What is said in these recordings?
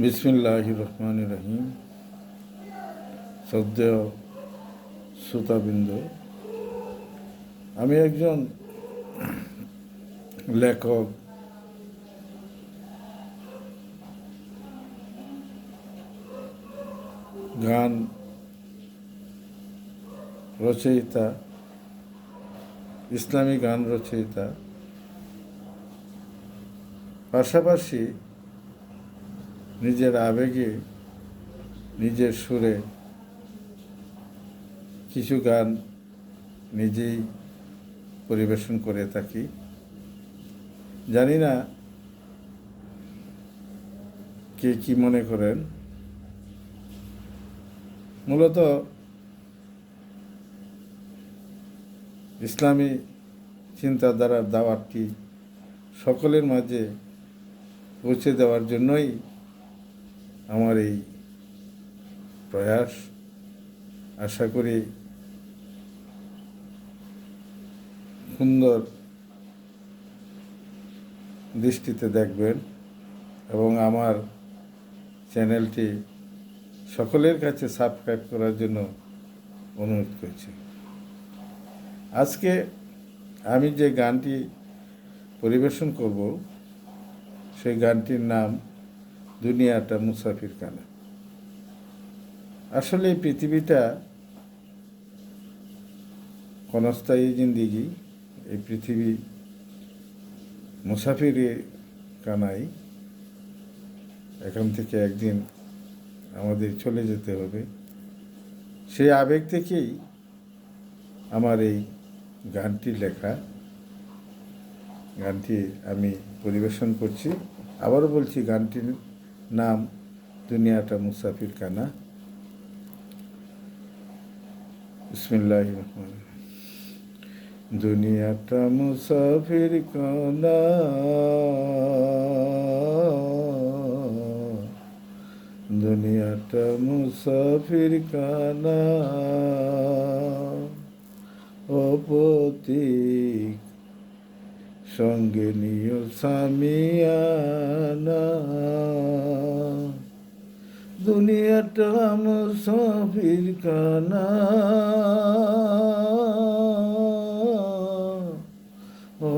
বিসমিল্লাহ রহমান রহিম শ্রদ্ধেয় শ্রোতাবৃন্দ আমি একজন লেখক গান রচয়িতা ইসলামী গান রচয়িতা। পাশাপাশি নিজের আবেগে, নিজের সুরে কিছু গান নিজেই পরিবেশন করে থাকি। জানি না কে কি মনে করেন। মূলত ইসলামী চিন্তাধারার দাওয়াতটি সকলের মাঝে পৌঁছে দেওয়ার জন্যই আমার এই প্রয়াস, আশা করি সুন্দর দৃষ্টিতে দেখবেন এবং আমার চ্যানেলটি সকলের কাছে সাবস্ক্রাইব করার জন্য অনুরোধ করছি। আজকে আমি যে গানটি পরিবেশন করব, সেই গানটির নাম দুনিয়াটা মুসাফির কানা আসলে এই পৃথিবীটা ক্ষণস্থায়ী জিন্দিগি, এই পৃথিবী মুসাফিরে কানাই, এখান থেকে একদিন আমাদের চলে যেতে হবে। সেই আবেগ থেকেই আমার এই গানটি লেখা। গানটি আমি পরিবেশন করছি। আবারও বলছি, গানটির নাম দুনিয়াটা মুসাফির কানা। বিসমিল্লাহ দুনিয়াটা মুসাফির কানা। দুনিয়াটা মুসাফির কানা। অপতিক সঙ্গে নিয় সামিয়ানা দুনিয়াটা মুসাফির কানা।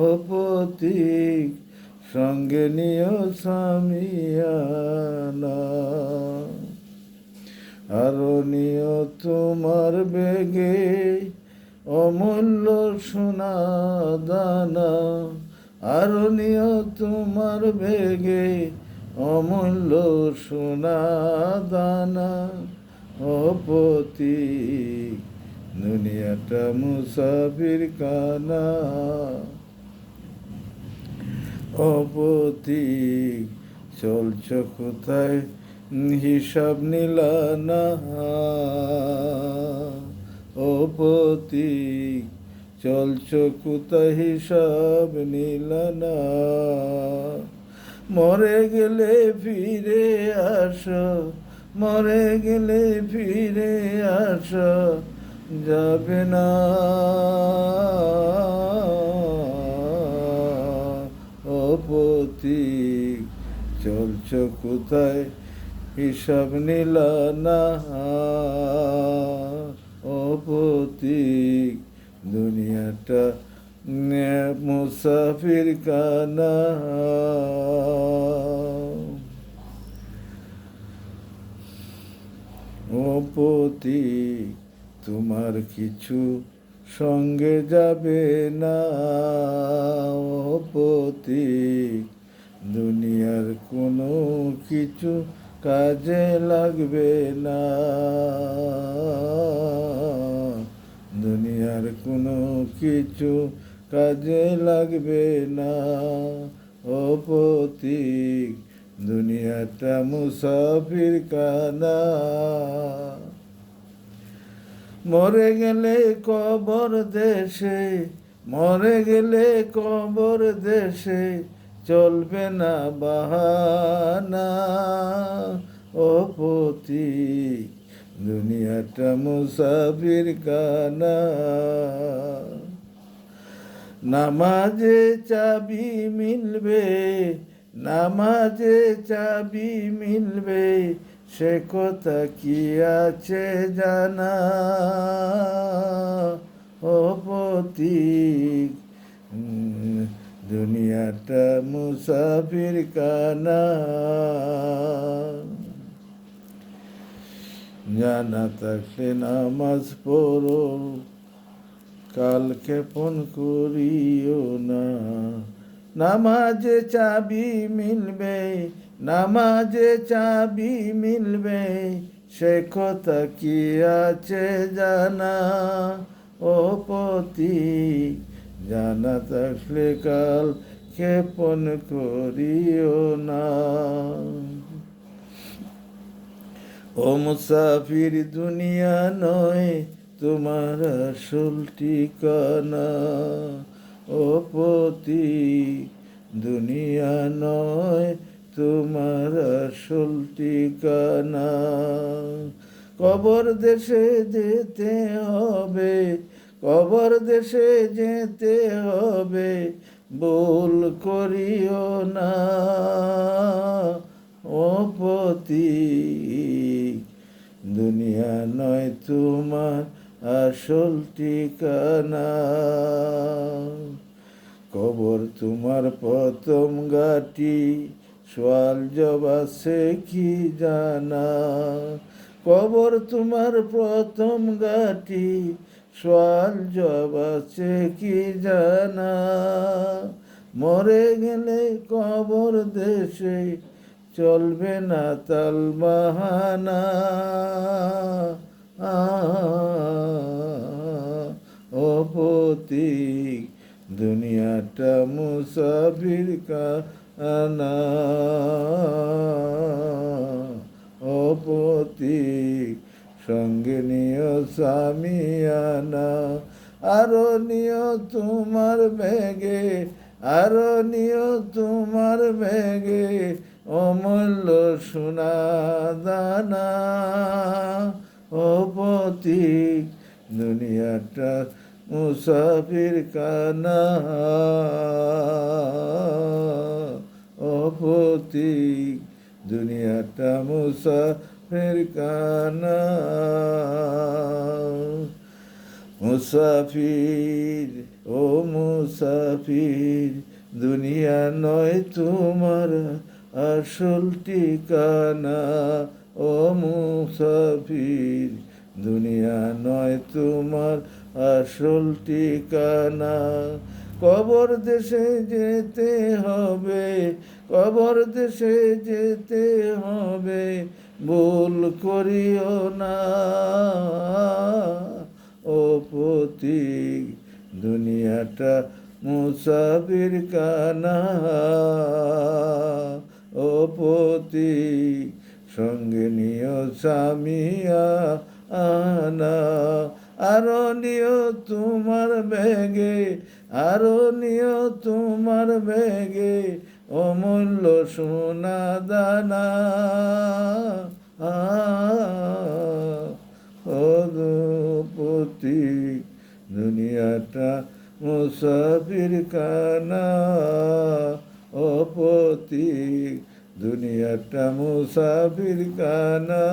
অপতিক সঙ্গে নিয় সামিয়ানা আরও নিয় তোমার বেগে অমূল্য সোনা দানা। আরও নিয় তোমার বেগে অমূল্য সোনা দানা অপতি দুনিয়াটা মুসাফির কানা। অপতি চলছ কোথায়? হিসাব নিলানা। অপতি চলছ কোথায়? হিসাব নিলানা। মরে গেলে ফিরে আস, মরে গেলে ফিরে আস, যাবে না। অপতি চলছ কোথায়? হিসাব নিল না। অপতিক দুনিয়াটা মুসাফির কানা। অপতি তোমার কিছু সঙ্গে যাবে না। অপতি দুনিয়ার কোনো কিছু কাজে লাগবে না। দুনিয়ার কোনো কিছু কাজে লাগবে না। ও অপতিক দুনিয়াটা মুসাফির কানা। মরে গেলে কবর দেশে, মরে গেলে কবর দেশে চলবে না বাহানা। ও পতি দুনিয়াটা মুসাফির কানা। নামাজে চাবি মিলবে, নামাজে চাবি মিলবে, সে কথা কি আছে জানা? ও পথিক দুনিয়াটা মুসাফির কানা। জানা থাকলে নামাজ পড়ো। কালকে ফোন করিও না। নামাজে চাবি মিলবে, নামাজে চাবি মিলবে, সে কথা কি আছে জানা? ও পতি জানা থাকলে কাল ক্ষেপণ করিও না। ও মুসাফির দুনিয়া নয় তোমার আসল ঠিকানা ও পতি দুনিয়া নয়, তোমার আসল ঠিকানা। কবর দেশে যেতে হবে, কবর দেশে যেতে হবে, ভুল করিও না। ও পতি দুনিয়া নয়, তোমার আসল ঠিকানা। কবর তোমার প্রথম গাটি সোয়াল জবাসে কি জানা? কবর তোমার প্রথম গাটি সোয়াল জবাসে কি জানা? মরে গেলে কবর দেশে চলবে না তাল বাহানা। ও পতিক দুনিয়াটা মুসাফির কানা। ও পতিক সঙ্গে নিও সামিয়ানা আরও নিও তোমার ব্যাগে আরও নিও তোমার ব্যাগে অমূল্য সোনা দানা ও পতিক দুনিয়াটা মুসাফির কানা। ও পতিক দুনিয়াটা মুসাফির কানা। মুসাফির, ও মুসাফির, দুনিয়া নয় তোমার আসল ঠিকানা। ও মুসাফির, দুনিয়া নয় তোমার আসল ঠিকানা। কবর দেশে যেতে হবে, কবর দেশে যেতে হবে, ভুল করিও না। ও পতিক দুনিয়াটা মুসাফির কানা। ও পতিক সঙ্গে নিও সামিয়া আনা। আরও নিও তোমার ব্যাগে আরও নিও তোমার ব্যাগে অমূল্য সোনা দানা। অদপতি দুনিয়াটা মুসাফির কানা। অপতি দুনিয়াটা মুসাফির কানা।